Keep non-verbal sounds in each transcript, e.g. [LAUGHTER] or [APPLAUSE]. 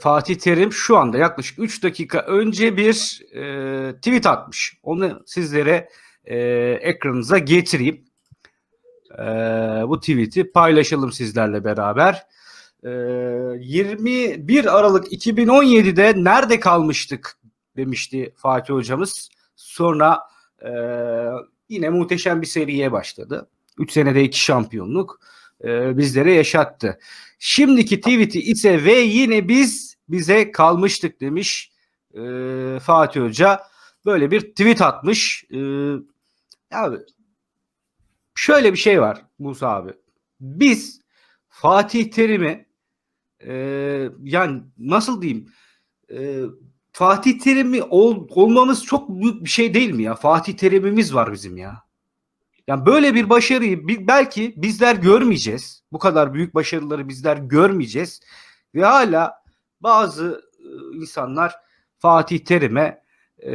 Fatih Terim şu anda yaklaşık 3 dakika önce bir e, tweet atmış. Onu sizlere e, ekranınıza getireyim. E, bu tweet'i paylaşalım sizlerle beraber. E, 21 Aralık 2017'de nerede kalmıştık demişti Fatih hocamız. Sonra e, yine muhteşem bir seriye başladı. 3 senede 2 şampiyonluk e, bizlere yaşattı. Şimdiki tweet'i ise ve yine biz bize kalmıştık demiş e, Fatih Hoca. Böyle bir tweet atmış. E, abi şöyle bir şey var Musa abi. Biz Fatih Terim'i e, yani nasıl diyeyim e, Fatih Terim'i ol, olmamız çok büyük bir şey değil mi ya? Fatih Terim'imiz var bizim ya. Yani böyle bir başarıyı belki bizler görmeyeceğiz. Bu kadar büyük başarıları bizler görmeyeceğiz. Ve hala bazı insanlar Fatih Terim'e e,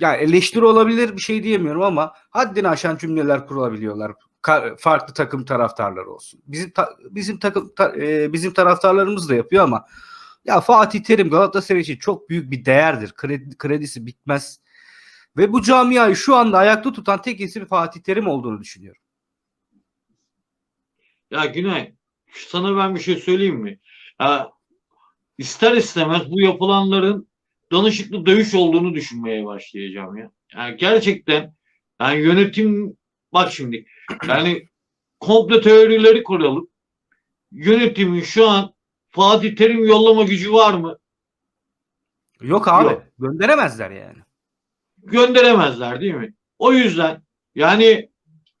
yani eleştiri olabilir bir şey diyemiyorum ama haddini aşan cümleler kurabiliyorlar. Farklı takım taraftarları olsun. Bizim ta- bizim takım ta- e, bizim taraftarlarımız da yapıyor ama ya Fatih Terim Galatasaray için çok büyük bir değerdir. Kredi, kredisi bitmez. Ve bu camiayı şu anda ayakta tutan tek isim Fatih Terim olduğunu düşünüyorum. Ya Günay, sana ben bir şey söyleyeyim mi? Ya, ister istemez bu yapılanların danışıklı dövüş olduğunu düşünmeye başlayacağım ya. Yani gerçekten yani yönetim bak şimdi yani komple teorileri kuralım. Yönetimin şu an Fatih Terim yollama gücü var mı? Yok abi. Yok. Gönderemezler yani. Gönderemezler değil mi? O yüzden yani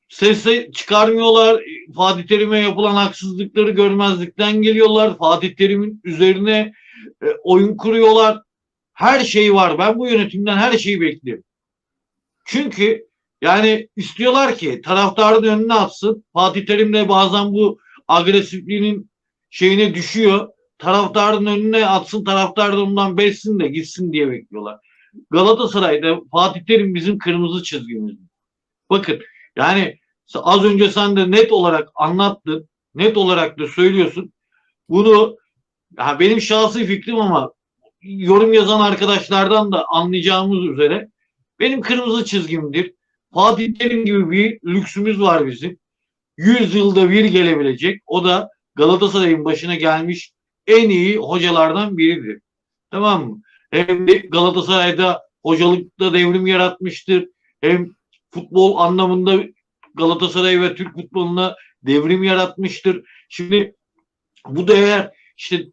sesi çıkarmıyorlar. Fatih Terim'e yapılan haksızlıkları görmezlikten geliyorlar. Fatih Terim'in üzerine e, oyun kuruyorlar. Her şey var. Ben bu yönetimden her şeyi bekliyorum. Çünkü yani istiyorlar ki taraftarın önüne atsın. Fatih Terim de bazen bu agresifliğinin şeyine düşüyor. Taraftarın önüne atsın, taraftar da ondan bessin de gitsin diye bekliyorlar. Galatasaray'da Fatih Terim bizim kırmızı çizgimiz. Bakın yani az önce sen de net olarak anlattın. Net olarak da söylüyorsun. Bunu ya benim şahsi fikrim ama yorum yazan arkadaşlardan da anlayacağımız üzere benim kırmızı çizgimdir. Fatih Terim gibi bir lüksümüz var bizim. 100 yılda bir gelebilecek. O da Galatasaray'ın başına gelmiş en iyi hocalardan biridir. Tamam mı? Hem de Galatasaray'da hocalıkta devrim yaratmıştır. Hem futbol anlamında Galatasaray ve Türk futboluna devrim yaratmıştır. Şimdi bu da eğer işte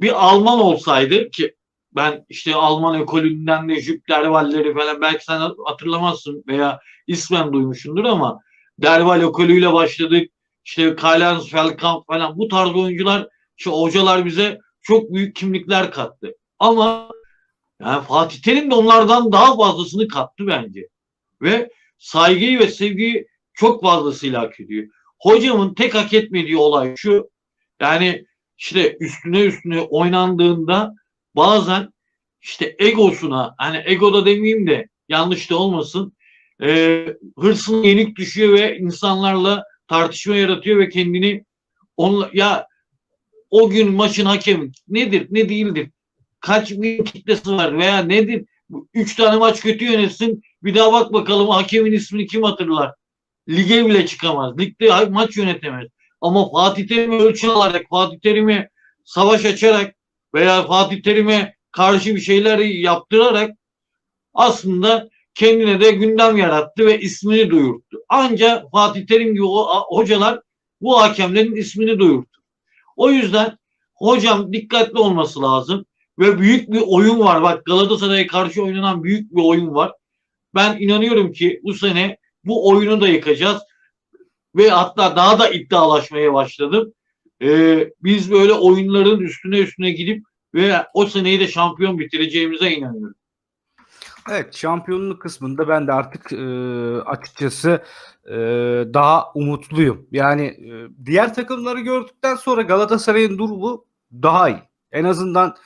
bir Alman olsaydı ki ben işte Alman ekolünden de Jupp Dervalleri falan belki sen hatırlamazsın veya ismen duymuşsundur ama Derval ekolüyle başladık. İşte Karl-Heinz Feldkamp falan bu tarz oyuncular işte hocalar bize çok büyük kimlikler kattı. Ama yani Fatih Terim de onlardan daha fazlasını kattı bence. Ve saygıyı ve sevgiyi çok fazlasıyla hak ediyor. Hocamın tek hak etmediği olay şu. Yani işte üstüne üstüne oynandığında bazen işte egosuna hani ego da demeyeyim de yanlış da olmasın e, hırsına yenik düşüyor ve insanlarla tartışma yaratıyor ve kendini onla, ya o gün maçın hakemi nedir ne değildir kaç bin kitlesi var veya nedir üç tane maç kötü yönetsin bir daha bak bakalım hakemin ismini kim hatırlar lige bile çıkamaz ligde maç yönetemez ama Fatih Terim'i ölçü alarak Fatih Terim'i savaş açarak veya Fatih Terim'e karşı bir şeyler yaptırarak aslında kendine de gündem yarattı ve ismini duyurttu. Ancak Fatih Terim gibi hocalar bu hakemlerin ismini duyurttu. O yüzden hocam dikkatli olması lazım ve büyük bir oyun var. Bak Galatasaray'a karşı oynanan büyük bir oyun var. Ben inanıyorum ki bu sene bu oyunu da yıkacağız ve hatta daha da iddialaşmaya başladım. Ee, biz böyle oyunların üstüne üstüne gidip ve o seneyi de şampiyon bitireceğimize inanıyorum. Evet şampiyonluk kısmında ben de artık e, açıkçası e, daha umutluyum. Yani e, diğer takımları gördükten sonra Galatasaray'ın durumu daha iyi. En azından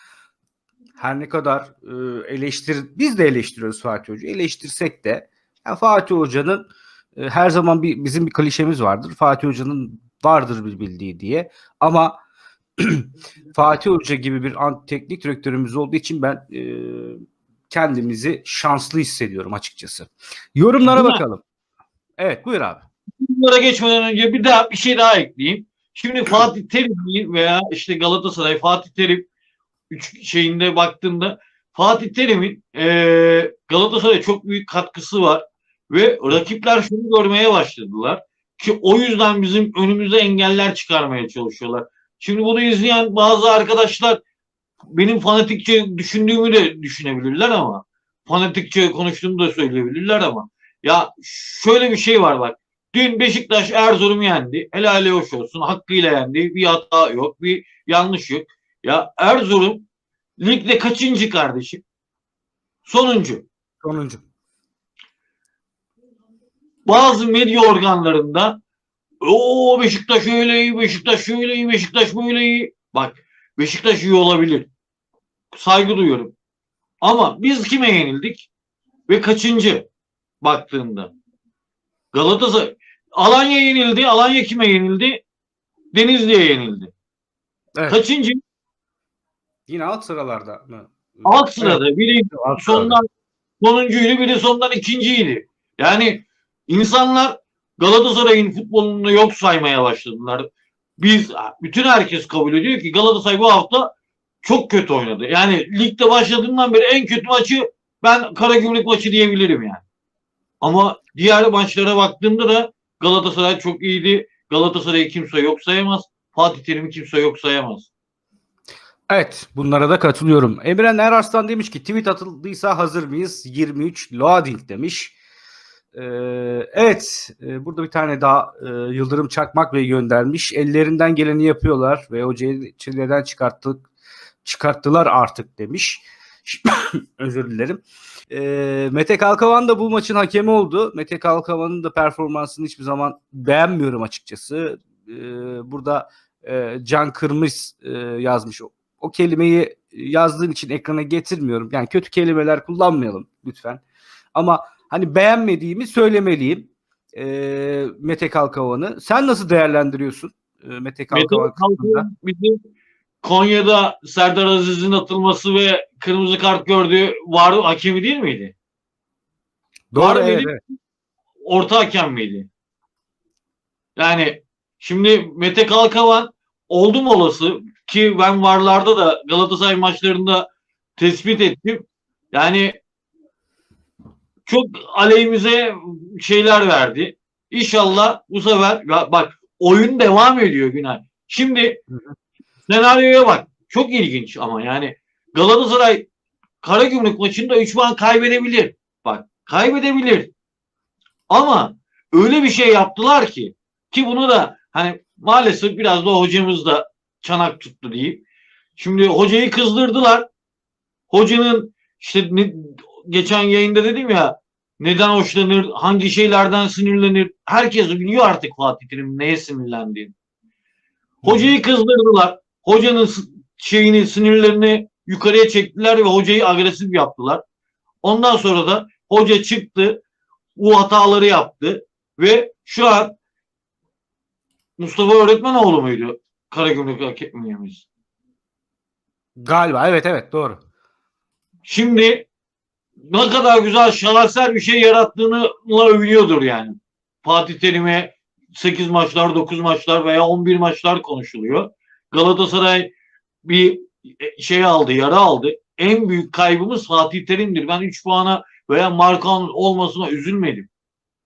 her ne kadar e, eleştir biz de eleştiriyoruz Fatih Hoca. Eleştirsek de yani Fatih Hoca'nın e, her zaman bir bizim bir klişemiz vardır. Fatih Hoca'nın vardır bir bildiği diye. Ama [CLEARS THROAT] Fatih Hoca gibi bir teknik direktörümüz olduğu için ben e, kendimizi şanslı hissediyorum açıkçası. Yorumlara mi? bakalım. Evet buyur abi. Bunlara geçmeden önce bir daha bir şey daha ekleyeyim. Şimdi Fatih [CLEARS THROAT] Terim veya işte Galatasaray Fatih Terim üç şeyinde baktığında Fatih Terim'in eee Galatasaray'a çok büyük katkısı var ve rakipler şunu görmeye başladılar ki o yüzden bizim önümüze engeller çıkarmaya çalışıyorlar. Şimdi bunu izleyen bazı arkadaşlar benim fanatikçe düşündüğümü de düşünebilirler ama fanatikçe konuştuğumu da söyleyebilirler ama ya şöyle bir şey var bak. Dün Beşiktaş Erzurum'u yendi. Helali hoş olsun. Hakkıyla yendi. Bir hata yok. Bir yanlış yok. Ya Erzurum ligde kaçıncı kardeşim? Sonuncu. Sonuncu. Bazı medya organlarında o Beşiktaş öyle iyi, Beşiktaş şöyle iyi, Beşiktaş böyle iyi. Bak Beşiktaş iyi olabilir. Saygı duyuyorum. Ama biz kime yenildik? Ve kaçıncı baktığında? Galatasaray Alanya yenildi. Alanya kime yenildi? Denizli'ye yenildi. Evet. Kaçıncı? Yine alt sıralarda mı? Alt sırada. Biri Evet, alt sırada. sondan sonuncuydu, biri sondan ikinciydi. Yani insanlar Galatasaray'ın futbolunu yok saymaya başladılar. Biz bütün herkes kabul ediyor ki Galatasaray bu hafta çok kötü oynadı. Yani ligde başladığından beri en kötü maçı ben Karagümrük maçı diyebilirim yani. Ama diğer maçlara baktığımda da Galatasaray çok iyiydi. Galatasaray'ı kimse yok sayamaz. Fatih Terim'i kimse yok sayamaz. Evet bunlara da katılıyorum. Emren Erarslan demiş ki tweet atıldıysa hazır mıyız? 23 loading demiş. Ee, evet e, burada bir tane daha e, Yıldırım Çakmak Bey göndermiş. Ellerinden geleni yapıyorlar ve hocayı çileden çıkarttık, çıkarttılar artık demiş. [COUGHS] Özür dilerim. Ee, Mete Kalkavan da bu maçın hakemi oldu. Mete Kalkavan'ın da performansını hiçbir zaman beğenmiyorum açıkçası. Ee, burada e, Can Kırmız yazmış. O, o kelimeyi yazdığım için ekrana getirmiyorum. Yani kötü kelimeler kullanmayalım lütfen. Ama hani beğenmediğimi söylemeliyim. E, Mete Kalkavan'ı. Sen nasıl değerlendiriyorsun e, Mete Mete Kalkavan bizim Konya'da Serdar Aziz'in atılması ve kırmızı kart gördüğü var hakemi değil miydi? Doğru Var evet, mıydı? evet. Orta hakem miydi? Yani şimdi Mete Kalkavan oldum olası ki ben varlarda da Galatasaray maçlarında tespit ettim. Yani çok aleyhimize şeyler verdi. İnşallah bu sefer bak oyun devam ediyor Günay. Şimdi senaryoya bak. Çok ilginç ama yani Galatasaray Karagümrük maçında 3 puan kaybedebilir. Bak kaybedebilir. Ama öyle bir şey yaptılar ki ki bunu da hani maalesef biraz da hocamız da çanak tuttu diyeyim. Şimdi hocayı kızdırdılar. Hocanın işte geçen yayında dedim ya neden hoşlanır, hangi şeylerden sinirlenir. Herkes biliyor artık Fatih Terim neye sinirlendiğini. Hocayı kızdırdılar. Hocanın şeyini, sinirlerini yukarıya çektiler ve hocayı agresif yaptılar. Ondan sonra da hoca çıktı, bu hataları yaptı ve şu an Mustafa Öğretmenoğlu muydu Karagümrük hakemimiz? Galiba evet evet doğru. Şimdi ne kadar güzel şaheser bir şey yarattığını övünüyordur yani. Fatih Terim'e 8 maçlar, 9 maçlar veya 11 maçlar konuşuluyor. Galatasaray bir şey aldı, yara aldı. En büyük kaybımız Fatih Terim'dir. Ben 3 puana veya Markan olmasına üzülmedim.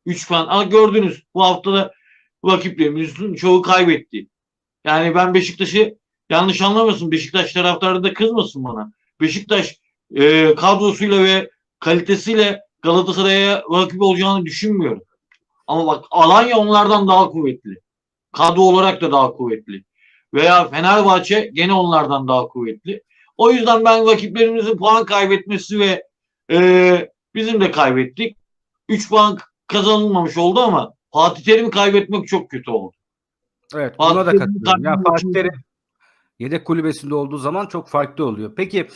3 puan. Ama gördünüz bu haftada rakiplerimizin çoğu kaybetti. Yani ben Beşiktaş'ı yanlış anlamasın. Beşiktaş taraftarı da kızmasın bana. Beşiktaş e, kadrosuyla ve kalitesiyle Galatasaray'a rakip olacağını düşünmüyorum. Ama bak Alanya onlardan daha kuvvetli. Kadro olarak da daha kuvvetli. Veya Fenerbahçe gene onlardan daha kuvvetli. O yüzden ben rakiplerimizin puan kaybetmesi ve e, bizim de kaybettik. 3 puan kazanılmamış oldu ama Fatih Terim'i kaybetmek çok kötü oldu. Evet Fatih buna da katılıyorum. Ya Fatih Terim yedek kulübesinde olduğu zaman çok farklı oluyor. Peki